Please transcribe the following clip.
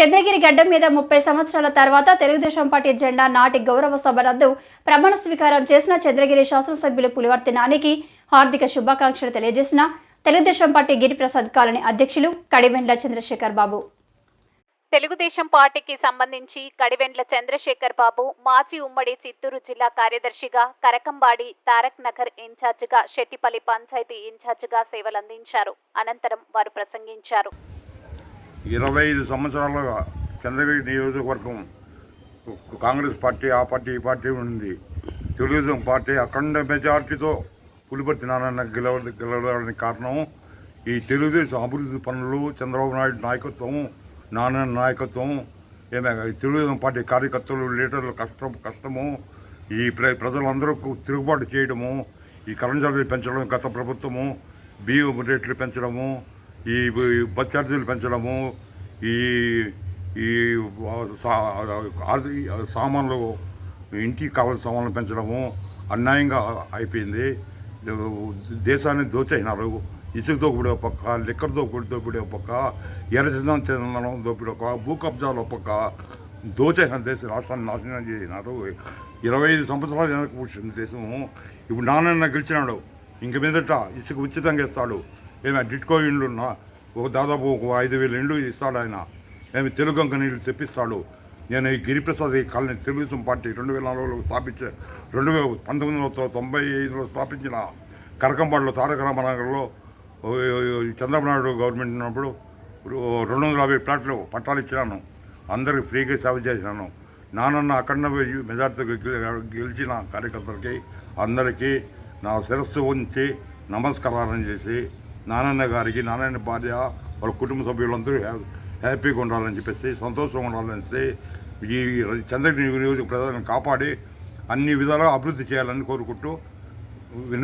చంద్రగిరి గడ్డ మీద ముప్పై సంవత్సరాల తర్వాత తెలుగుదేశం పార్టీ జెండా నాటి గౌరవ సభ రద్దు ప్రమాణ స్వీకారం చేసిన చంద్రగిరి శాసనసభ్యులు పులివర్తి నానికి హార్దిక శుభాకాంక్షలు తెలియజేసిన తెలుగుదేశం పార్టీ గిరిప్రసాద్ కాలనీ అధ్యక్షులు కడివెండ్ల చంద్రశేఖర్ బాబు. తెలుగుదేశం పార్టీకి సంబంధించి కడివెండ్ల చంద్రశేఖర్ బాబు మాజీ ఉమ్మడి చిత్తూరు జిల్లా కార్యదర్శిగా కరకంబాడి తారక్ నగర్ ఇన్ఛార్జిగా శెట్టిపల్లి పంచాయతీ ఇన్ఛార్జిగా సేవలందించారు. అనంతరం వారు ప్రసంగించారు. ఇరవై ఐదు సంవత్సరాలుగా చంద్రగిరి నియోజకవర్గం కాంగ్రెస్ పార్టీ ఆ పార్టీ ఈ పార్టీ ఉంది. తెలుగుదేశం పార్టీ అఖండ మెజార్టీతో పులిపర్తి నారాయణ గెలవ గెలవడానికి కారణం ఈ తెలుగుదేశం అభివృద్ధి పనులు చంద్రబాబు నాయుడు నాయకత్వం నారాయణ నాయకత్వం. ఏమే తెలుగుదేశం పార్టీ కార్యకర్తలు లీడర్లు కష్టం కష్టము. ఈ ప్ర ప్రజలందరూ తిరుగుబాటు చేయడము. ఈ కరెంట్ ఛార్జీలు పెంచడం గత ప్రభుత్వము బియ్యం రేట్లు పెంచడము. ఈ బస్ ఛార్జీలు పెంచడము ఈ ఈ సామాన్లు ఇంటికి కావాల్సిన సామాన్లు పెంచడము అన్యాయంగా అయిపోయింది. దేశాన్ని దోచైనారు ఇసుక దోపిడీ ఒక పక్క లిక్కర్ దోపిడి దోపిడీ ఒక పక్క ఎర్రచందనం చందనం దోపిడి ఒక భూ కబ్జాలు పక్క దోచైన దేశం రాష్ట్రాన్ని నాశనం చేసినారు. ఇరవై ఐదు సంవత్సరాలు వెనక్కి వచ్చింది దేశము. ఇప్పుడు నాన్న గెలిచినాడు. ఇంక మీదట ఇసుక ఉచితంగా ఇస్తాడు. ఏమైనా డిట్కో ఇండ్లు ఉన్నా ఒక దాదాపు ఒక ఐదు వేల ఇండ్లు ఇస్తాడు ఆయన. ఏమి తెలుగు నీళ్ళు తెప్పిస్తాడు. నేను ఈ గిరిప్రసాద్ ఈ కాలనీ తెలుగుదేశం పార్టీ రెండు వేల నాలుగులో స్థాపించే రెండు వేల పంతొమ్మిది వందల తొంభై ఐదులో స్థాపించిన కరకంపాడులో తారక రామనగర్లో చంద్రబాబు నాయుడు గవర్నమెంట్ ఉన్నప్పుడు రెండు వందల యాభై ప్లాట్లు పట్టాలు ఇచ్చినాను. అందరికి ఫ్రీగా సేవ చేసినాను. నానన్న అఖండ మెజార్టీతో గెలిచిన కార్యకర్తలకి అందరికీ నా శిరస్సు ఉంచి నమస్కారం చేసి నానన్న గారికి నారాయణ భార్య వాళ్ళ కుటుంబ సభ్యులందరూ హ్యాపీగా ఉండాలని చెప్పేసి సంతోషంగా ఉండాలని చెప్పి ఈ చంద్రగిరి నియోజక ప్రజలను కాపాడి అన్ని విధాలుగా అభివృద్ధి చేయాలని కోరుకుంటూ విను